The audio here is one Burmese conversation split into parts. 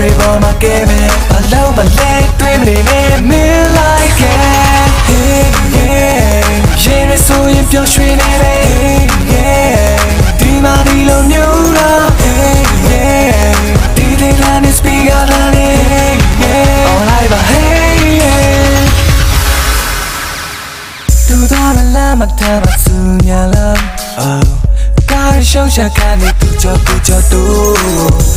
တွေပေါ်မှာကဲမယ်ဘာလို့မလဲတွေးမနေနဲ့မင်း like it hey yeah ရင်ရဆိုရင်ပျော်ရွှင်နေတယ် hey yeah ဒီမှာဒီလိုမျိုးတော့ hey yeah ဒီဒီလာနေ speaker လာနေ hey yeah all right but hey yeah သူတော်မလားမတမ်းမစူညာလား oh ကား ရှောင်းရှာကနေသူကြောသူကြောတူ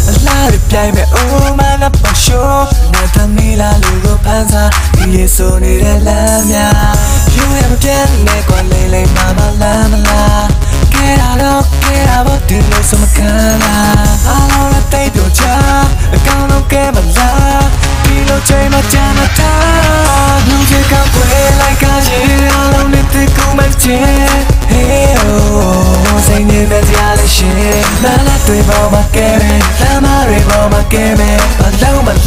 အလားရပြိုင်မဲ့ oh man အပရှောနာသမီလာလူကိုဖန်စားဒီရေဆိုနေတဲ့လမ်းများယူရမပြတ်နဲ့ကွာလိမ့်လိမ့်မမလားမလားကဲရတော့ကဲရဖို့ဒီလိုစမခံလားအားလုံးနဲ့တိတ်ပြောချအကောင်းဆုံးကဲမလားဒီလိုချိန်မှကြာမထားလူကြီးကပွဲလိုက်ကားရင်အားလုံးနဲ့တိတ်ကူမချင် Hey oh စိတ်နေမဲ့ကြ ရရှင်မလာတွေပေါ်မှာကဲမယ်လမ်းမတွေပေါ်မှာကဲမယ်ဘာလို့မလဲ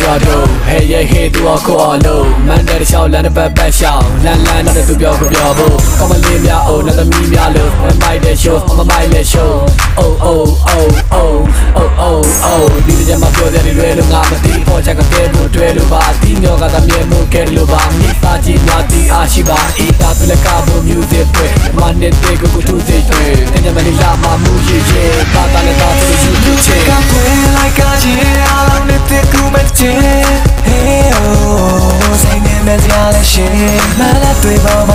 ကြောက်ကကြတော့ဟဲ့ရဲ့ဟေးသူအခေါ်အလုံးမန်တဲ့ရှောင်းလမ်းတစ်ပတ်ပတ်ရှောင်းလမ်းလမ်းတော့သူပြောကပြောဖို့ကောင်းမလေးများအိုနတ်သမီးများလို့မမိုက်တဲ့ show မမိုက်တဲ့ show oh oh oh oh oh oh oh ဒီကြမှာပြောတဲ့လွယ်လို့ငါမသိပေါ်ချက်ကတဲလို့တွဲလို့ပါအတီးညောကတမြဲမှုကဲလို့ပါမိသားကြီးများတီးအားရှိပါအေးတာသူလည်းကဖို့ music တွေမနဲ့တဲ့ကိုကိုသူစိတ်တွေတကယ်မလေးလာမှမူရည်ရဲ့တာတာနဲ့တာသူယူယူချေ ရရှင်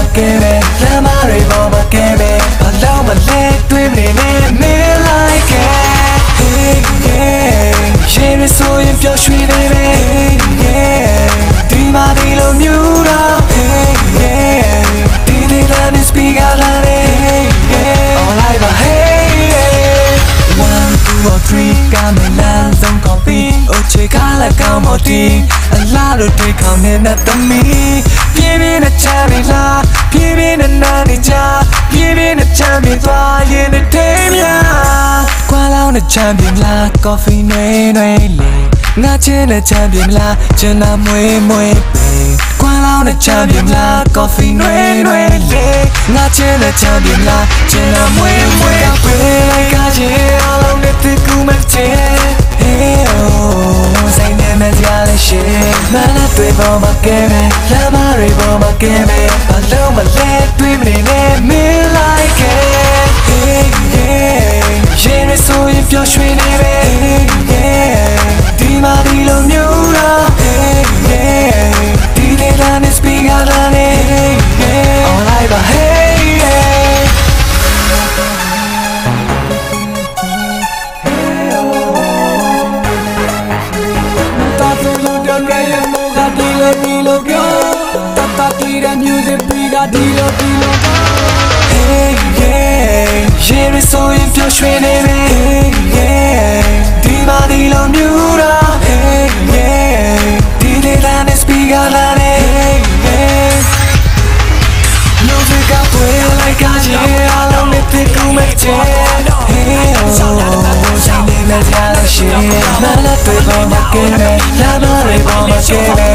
မတီအလားတို့တွေခေါင်းနဲ့သမီးပြင်းပြင်းနဲ့ချမ်းပြီလားပြင်းပြင်းနဲ့နာနေကြပြင်းပြင်းနဲ့ချမ်းပြီသွားရင်နဲ့ထိမ်းများကွာလောင်းနဲ့ချမ်းပြီလားကော်ဖီနွေးနွေးလေးငါချင်းနဲ့ချမ်းပြီလားကျန်တာမွေးမွေးပေကွာလောင်းနဲ့ချမ်းပြီလားကော်ဖီနွေးနွေးလေးငါချင်းနဲ့ချမ်းပြီလားကျန်တာမွေးမွေးပေလိုက်ကားချင်း ပေါ်မှာကဲမယ်လမ်းမတွေပေါ်မှာကဲမယ်ဘာလို့မလဲတွေးမနေနဲ့ Me like it Hey yeah ရင်ရဆိုရင်ပျော်ရွှင်နေ လိုဒီလိုပြောတတ်တတ်တီးတဲ့ music ပြီးကဒီလိုဒီလို Hey yeah ရင်ရဆိုရင်ပျော်ရွှင်နေမယ် Hey yeah ဒီမှာဒီလိုမျိုးတော့ Hey yeah ဒီလေးလာနေ speaker လာနေ Hey yeah လူတွေကပွဲလိုက်ကားချင်းအလုံးနဲ့တစ်ခုမချင် Hey oh ဆိုင်နေမကြရရှင်မလာတွေပေါ်မှာကဲမယ်လာမတွေပေါ်မှာကဲမယ်အလုံးမလဲ